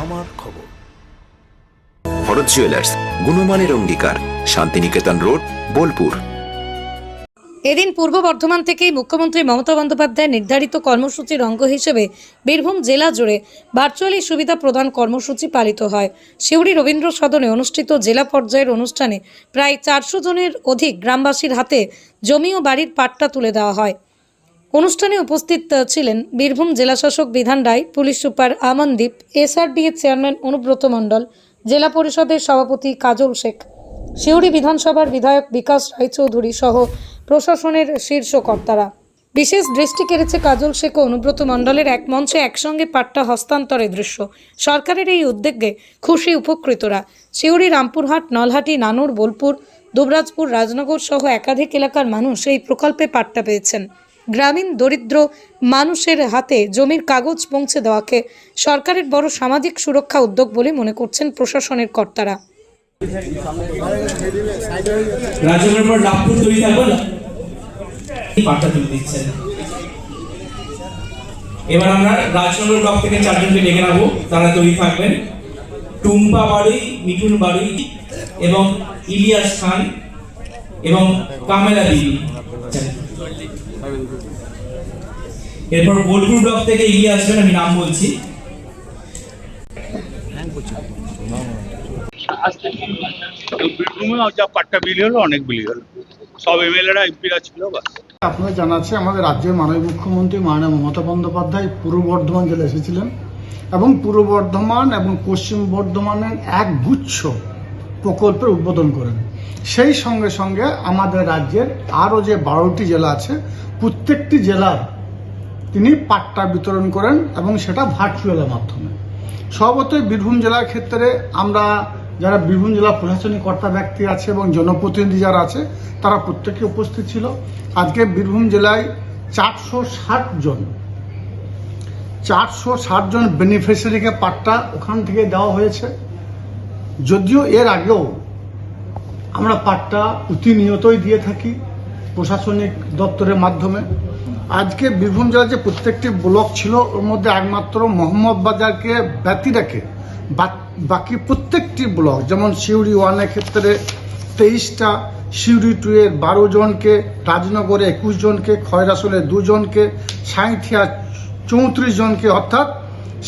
আমার খবর। ভরত জুয়েলার্স গুণমানের অঙ্গীকার শান্তিনিকেতন রোড বোলপুর। এদিন পূর্ব বর্ধমান থেকেই মুখ্যমন্ত্রী মমতা বন্দ্যোপাধ্যায় নির্ধারিত কর্মসূচির অঙ্গ হিসেবে বীরভূম জেলা জুড়ে ভার্চুয়ালি সুবিধা প্রদান কর্মসূচি পালিত হয়। সিউড়ি রবীন্দ্র সদনে অনুষ্ঠিত জেলা পর্যায়ের অনুষ্ঠানে প্রায় চারশো জনের অধিক গ্রামবাসীর হাতে জমি ও বাড়ির পাট্টা তুলে দেওয়া হয়। অনুষ্ঠানে উপস্থিত ছিলেন বীরভূম জেলাশাসক Bidhan Roy, police super Amandeep SRD এর চেয়ারম্যান অনুব্রত মণ্ডল, জেলা পরিষদের সভাপতি কাজল শেখ, সিউড়ি বিধানসভার বিধায়ক বিকাশ রায়চৌধুরী সহ প্রশাসনের শীর্ষ কর্তারা। বিশেষ দৃষ্টি কেড়েছে কাজল শেখ ও অনুব্রত মণ্ডলের এক মঞ্চে একসঙ্গে পাট্টা হস্তান্তরের দৃশ্য। সরকারের এই উদ্যোগে খুশি উপকৃতরা। সিউড়ি রামপুরহাট, নলহাটি, নানুর, বোলপুর, দুবরাজপুর, রাজনগর সহ একাধিক এলাকার মানুষ এই প্রকল্পে পাট্টা পেয়েছেন। গ্রামীণ দরিদ্র মানুষের হাতে জমির কাগজ পৌঁছে দেওয়াকে সরকারের বড় সামাজিক সুরক্ষা উদ্যোগ বলে মনে করছেন প্রশাসনের কর্তারা। এবার আমরা রাজনগর ব্লক থেকে চারজনকে ডেকে তারা তৈরি থাকবেন। টুম্পা বাড়ি, মিঠুন বাড়ি এবং ইলিয়াস খান এবং কামেলা বিবি। এরপর বোলপুর ব্লক থেকে এগিয়ে আসবেন আমি নাম বলছি। বীরভূমে যা পাট্টা বিলি হলো অনেক বিলি হলো। সব এমএলএরা এমপিরা ছিল বা আপনারা জানাচ্ছে আমাদের রাজ্যের মাননীয় মুখ্যমন্ত্রী মাননীয় মমতা বন্দ্যোপাধ্যায় পূর্ব বর্ধমান জেলায় এসেছিলেন এবং পূর্ব বর্ধমান এবং পশ্চিম বর্ধমানের এক গুচ্ছ প্রকল্পের উদ্বোধন করেন। সেই সঙ্গে সঙ্গে আমাদের রাজ্যের আরও যে বারোটি জেলা আছে, প্রত্যেকটি জেলার তিনি পাট্টা বিতরণ করেন এবং সেটা ভার্চুয়ালের মাধ্যমে। স্বভাবতই বীরভূম জেলার ক্ষেত্রে আমরা যারা বীরভূম জেলা প্রশাসনিক কর্তা ব্যক্তি আছে এবং জনপ্রতিনিধি যারা আছে, তারা প্রত্যেকে উপস্থিত ছিল। আজকে বীরভূম জেলায় চারশো ষাট জন, চারশো ষাট জন বেনিফিশিয়ারিকে পাট্টা ওখান থেকে দেওয়া হয়েছে। যদিও এর আগেও আমরা পাট্টা প্রতিনিয়তই দিয়ে থাকি প্রশাসনিক দপ্তরের মাধ্যমে। আজকে বীরভূম জেলার যে প্রত্যেকটি ব্লক ছিল, ওর মধ্যে একমাত্র মোহাম্মদ বাজারকে ব্যতি রেখে বাকি প্রত্যেকটি ব্লক, যেমন সিউড়ি ওয়ানের ক্ষেত্রে তেইশটা, সিউড়ি টু এর বারো জনকে, রাজনগরে একুশ জনকে, খয়রাসলে দুজনকে, সাঁইথিয়া চৌত্রিশ জনকে, অর্থাৎ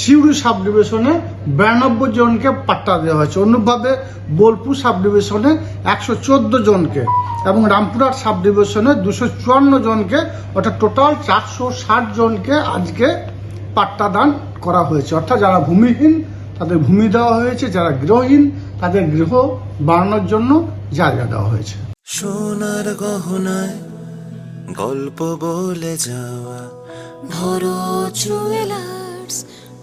সিউড়ি সাব ডিভিশনে বিরানব্বই জনকে পাট্টা দেওয়া হয়েছে। অন্যভাবে বোলপুর সাব ডিভিশনে একশো চোদ্দ জনকে এবং রামপুরহাট সাব ডিভিশনে দুশো চুয়ান্ন জনকে, অর্থাৎ টোটাল চারশো ষাট জনকে আজকে পাট্টা দান করা হয়েছে। অর্থাৎ যারা ভূমিহীন, তাদের ভূমি দেওয়া হয়েছে। যারা গৃহহীন, তাদের গৃহ বাড়ানোর জন্য জায়গা দেওয়া হয়েছে। সোনার গহনায় গল্প বলে যাওয়া, ভরো জুয়েলার্স